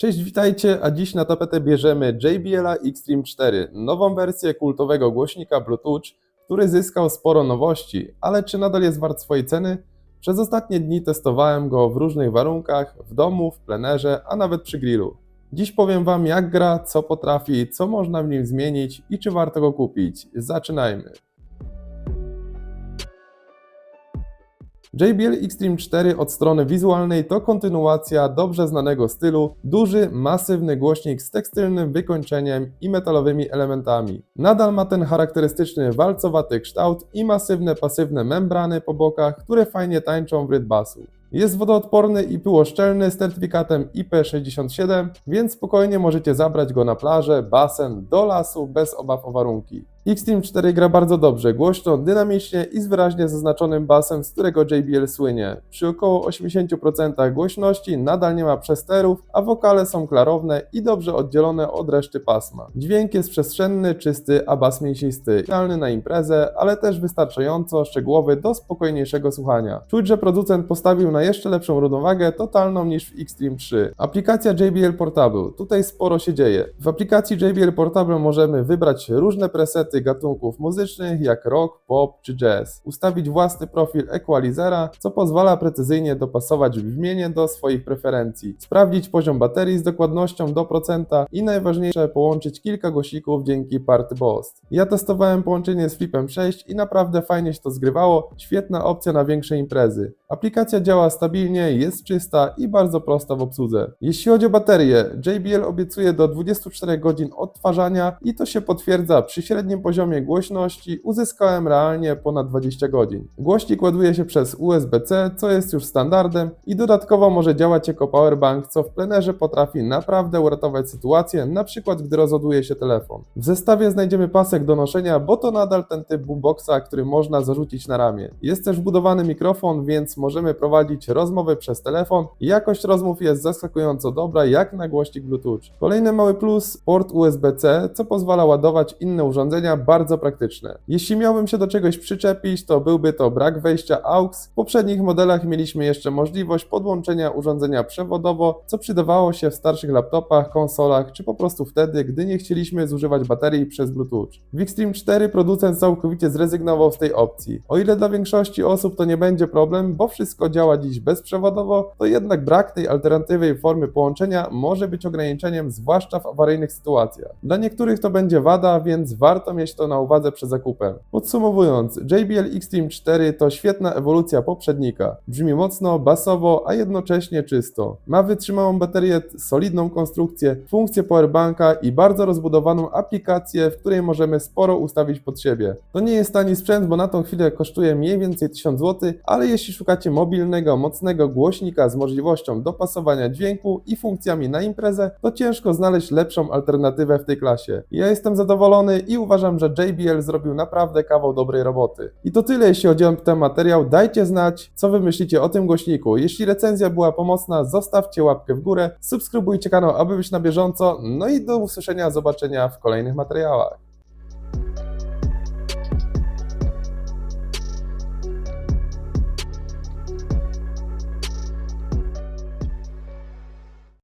Cześć, witajcie, a dziś na tapetę bierzemy JBL Xtreme 4, nową wersję kultowego głośnika Bluetooth, który zyskał sporo nowości, ale czy nadal jest wart swojej ceny? Przez ostatnie dni testowałem go w różnych warunkach, w domu, w plenerze, a nawet przy grillu. Dziś powiem Wam jak gra, co potrafi, co można w nim zmienić i czy warto go kupić. Zaczynajmy. JBL Xtreme 4 od strony wizualnej to kontynuacja dobrze znanego stylu, duży, masywny głośnik z tekstylnym wykończeniem i metalowymi elementami. Nadal ma ten charakterystyczny walcowaty kształt i masywne pasywne membrany po bokach, które fajnie tańczą w rytm basu. Jest wodoodporny i pyłoszczelny z certyfikatem IP67, więc spokojnie możecie zabrać go na plażę, basen, do lasu bez obaw o warunki. Xtreme 4 gra bardzo dobrze, głośno, dynamicznie i z wyraźnie zaznaczonym basem, z którego JBL słynie. Przy około 80% głośności nadal nie ma przesterów, a wokale są klarowne i dobrze oddzielone od reszty pasma. Dźwięk jest przestrzenny, czysty, a bas mięsisty. Idealny na imprezę, ale też wystarczająco szczegółowy do spokojniejszego słuchania. Czuć, że producent postawił na jeszcze lepszą równowagę totalną niż w Xtreme 3. Aplikacja JBL Portable. Tutaj sporo się dzieje. W aplikacji JBL Portable możemy wybrać różne presety gatunków muzycznych jak rock, pop czy jazz. Ustawić własny profil equalizera, co pozwala precyzyjnie dopasować brzmienie do swoich preferencji. Sprawdzić poziom baterii z dokładnością do procenta i najważniejsze połączyć kilka głośników dzięki Party Boost. Ja testowałem połączenie z Flipem 6 i naprawdę fajnie się to zgrywało. Świetna opcja na większe imprezy. Aplikacja działa stabilnie, jest czysta i bardzo prosta w obsłudze. Jeśli chodzi o baterię, JBL obiecuje do 24 godzin odtwarzania i to się potwierdza przy średnim poziomie głośności uzyskałem realnie ponad 20 godzin. Głośnik ładuje się przez USB-C, co jest już standardem i dodatkowo może działać jako powerbank, co w plenerze potrafi naprawdę uratować sytuację, na przykład gdy rozładuje się telefon. W zestawie znajdziemy pasek do noszenia, bo to nadal ten typ boomboxa, który można zarzucić na ramię. Jest też wbudowany mikrofon, więc możemy prowadzić rozmowy przez telefon. Jakość rozmów jest zaskakująco dobra, jak na głośnik Bluetooth. Kolejny mały plus, port USB-C, co pozwala ładować inne urządzenia bardzo praktyczne. Jeśli miałbym się do czegoś przyczepić, to byłby to brak wejścia AUX. W poprzednich modelach mieliśmy jeszcze możliwość podłączenia urządzenia przewodowo, co przydawało się w starszych laptopach, konsolach, czy po prostu wtedy, gdy nie chcieliśmy zużywać baterii przez Bluetooth. W Xtreme 4 producent całkowicie zrezygnował z tej opcji. O ile dla większości osób to nie będzie problem, bo wszystko działa dziś bezprzewodowo, to jednak brak tej alternatywnej formy połączenia może być ograniczeniem, zwłaszcza w awaryjnych sytuacjach. Dla niektórych to będzie wada, więc warto mieć to na uwadze przed zakupem. Podsumowując, JBL Xtreme 4 to świetna ewolucja poprzednika. Brzmi mocno, basowo, a jednocześnie czysto. Ma wytrzymałą baterię, solidną konstrukcję, funkcję powerbanka i bardzo rozbudowaną aplikację, w której możemy sporo ustawić pod siebie. To nie jest tani sprzęt, bo na tą chwilę kosztuje mniej więcej 1000 zł, ale jeśli szukacie mobilnego, mocnego głośnika z możliwością dopasowania dźwięku i funkcjami na imprezę, to ciężko znaleźć lepszą alternatywę w tej klasie. Ja jestem zadowolony i uważam, że JBL zrobił naprawdę kawał dobrej roboty. I to tyle, jeśli chodzi o ten materiał. Dajcie znać, co wy myślicie o tym głośniku. Jeśli recenzja była pomocna, zostawcie łapkę w górę, subskrybujcie kanał, aby być na bieżąco. No i do usłyszenia, zobaczenia w kolejnych materiałach.